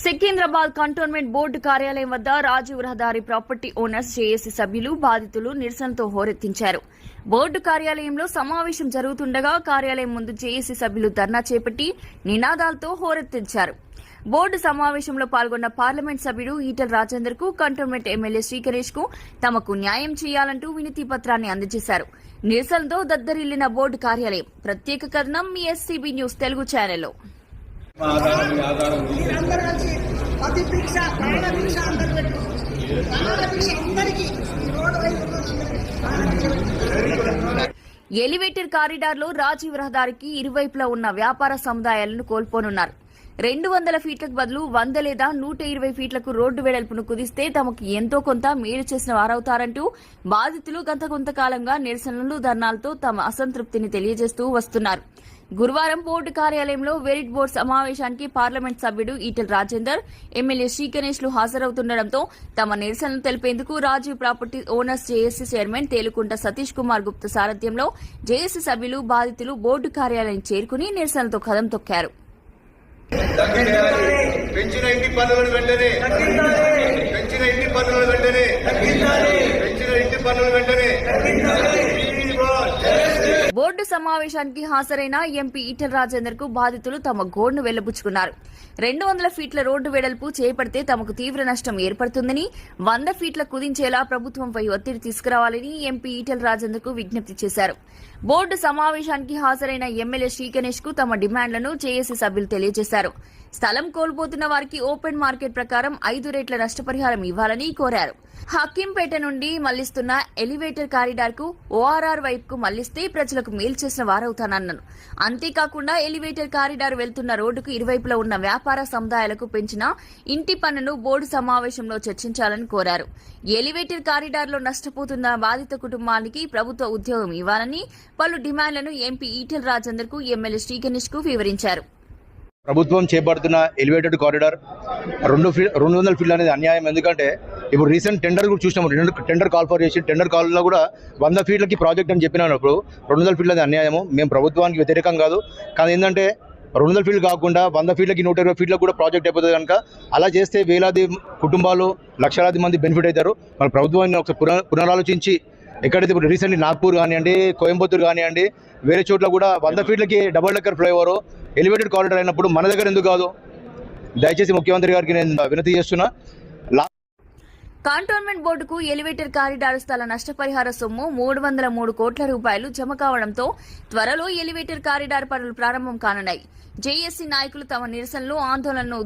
Secunderabad cantonment board కార్యాలయం వద్ద రాజీవ్ రహదారి ప్రాపర్టీ ఓనర్స్ జేఏసీ సభ్యులు బాధితులు నిరసనతో హోరెత్తించారు. బోర్డు కార్యాలయంలో సమావేశం జరుగుతుండగా కార్యాలయం ముందు జేఏసీ సభ్యులు ధర్నా చేపట్టి నినాదాలతో హోరెత్తించారు. బోర్డు సమావేశంలో పాల్గొన్న పార్లమెంట్ సభ్యుడు ఈటల రాజేందర్కు కంటోన్మెంట్ ఎమ్మెల్యే శ్రీకరేష్కు తమకు న్యాయం చేయాలంటూ వినతి పత్రాన్ని అందజేశారు. నిరసనతో దద్దరిల్లిన బోర్డు కార్యాలయం. ప్రత్యేక కథనం మీ ఎస్సీబీ న్యూస్ తెలుగు ఛానల్లో. ఆధారం ఈ ఆధారం ఉంది. అందరూ కలిసి పతి భిక్ష ప్రాణ భిక్ష అందరు పెట్టు ప్రాణ భిక్ష అందరికీ ఈ రోడ్డు వైపు ఎలివేటర్ కారిడార్లో రాజీవ్ రహదారికి ఇరువైపులా ఉన్న వ్యాపార సముదాయాలను కోల్పోనున్నారు. రెండు వందల ఫీట్లకు బదులు వంద లేదా నూట ఇరవై ఫీట్లకు రోడ్డు వెడల్పును కుదిస్తే తమకు ఎంతో కొంత మేలు చేసిన వారవుతారంటూ బాధితులు గత కొంతకాలంగా నిరసనలు ధర్నాలతో తమ అసంతృప్తిని తెలియజేస్తూ వస్తున్నారు. గురువారం బోర్డు కార్యాలయంలో వెరిట్ బోర్డు సమావేశానికి పార్లమెంట్ సభ్యుడు ఈటెల రాజేందర్ ఎమ్మెల్యే శ్రీగణేష్లు హాజరవుతుండటంతో తమ నిరసనలు తెలిపేందుకు Rajiv property owners JAC chairman Thelukunta Satish Kumar Gupta సారథ్యంలో జేఏసీ సభ్యులు బాధితులు బోర్డు కార్యాలయం చేరుకుని నిరసనలతో కదం తొక్కారు. పెంచిన ఇంటి పనులను వెంటనే. పెంచిన ఇంటి పనులను వెంటనే పెంచిన ఇంటి పన్నులు వెంటనే బోర్డు సమావేశానికి హాజరైన ఎంపీ ఈటెల రాజేందర్కు బాధితులు తమ గోడ్ను వెళ్ళబుచ్చుకున్నారు. రెండు వందల ఫీట్ల రోడ్డు వెడల్పు చేపడితే తమకు తీవ్ర నష్టం ఏర్పడుతుందని వంద ఫీట్ల కుదించేలా ప్రభుత్వంపై ఒత్తిడి తీసుకురావాలని ఎంపీ ఈటెల రాజేందర్కు విజ్ఞప్తి చేశారు. బోర్డు సమావేశానికి హాజరైన ఎమ్మెల్యే శ్రీగణేష్కు తమ డిమాండ్లను జేఏసీ సభ్యులు తెలియజేశారు. స్థలం కోల్పోతున్న వారికి ఓపెన్ మార్కెట్ ప్రకారం ఐదు రేట్ల నష్టపరిహారం ఇవ్వాలని కోరారు. హకీంపేట నుండి మళ్ళిస్తున్న ఎలివేటర్ కారిడార్కు ఓఆర్ఆర్ వైపుకు మళ్ళిస్తే ప్రజలకు మేలు చేసిన వారవుతానన్నారు అంతేకాకుండా ఎలివేటర్ కారిడార్ వెళ్తున్న రోడ్డుకు ఇరువైపులా ఉన్న వ్యాపార సముదాయాలకు పెంచిన ఇంటి పన్నును బోర్డు సమావేశంలో చర్చించాలని కోరారు. ఎలివేటర్ కారిడార్లో నష్టపోతున్న బాధిత కుటుంబానికి ప్రభుత్వ ఉద్యోగం ఇవ్వాలని పలు డిమాండ్లను ఎంపీ ఈటెల్ రాజేందర్కు ఎమ్మెల్యే శ్రీగణేష్కు వివరించారు. ప్రభుత్వం చేపడుతున్న ఎలివేటెడ్ కారిడార్ రెండు ఫీ రెండు వందల ఫీట్లు అనేది అన్యాయం. ఎందుకంటే ఇప్పుడు రీసెంట్ టెండర్ కూడా చూసినాము రెండు టెండర్ కాల్ ఫర్ చేసి టెండర్ కాల్లో కూడా వంద ఫీట్లకి ప్రాజెక్ట్ అని చెప్పినప్పుడు రెండు వందల ఫీట్లు అనేది అన్యాయము. మేము ప్రభుత్వానికి వ్యతిరేకం కాదు. కానీ ఏంటంటే రెండు వందల ఫీట్లు కాకుండా వంద ఫీట్లకి నూట ఇరవై ఫీట్లకు కూడా ప్రాజెక్ట్ అయిపోతుంది కనుక అలా చేస్తే వేలాది కుటుంబాలు లక్షలాది మంది బెనిఫిట్ అవుతారు. మన ప్రభుత్వాన్ని ఒకసారి పునః పునరాలోచించి ఎక్కడైతే ఇప్పుడు రీసెంట్లీ నాగ్పూర్ కానివ్వండి కోయంబత్తూర్ కానివ్వండి వేరే చోట్ల కూడా వంద ఫీట్లకి double decker flyover elevated corridor అయినప్పుడు మన దగ్గర ఎందుకు కాదు? దయచేసి ముఖ్యమంత్రి గారికి నేను వినతి చేస్తున్నా. లా కంటోన్మెంట్ బోర్డుకు ఎలివేటర్ కారిడార్ స్థల నష్టపరిహార సొమ్ము మూడు వందల మూడు కోట్ల రూపాయలు జమ కావడంతో త్వరలో ఎలివేటర్ కారిడార్ పనులు ప్రారంభం కానున్నాయి. జేఏసీ నాయకులు తమ నిరసనలు ఆందోళనను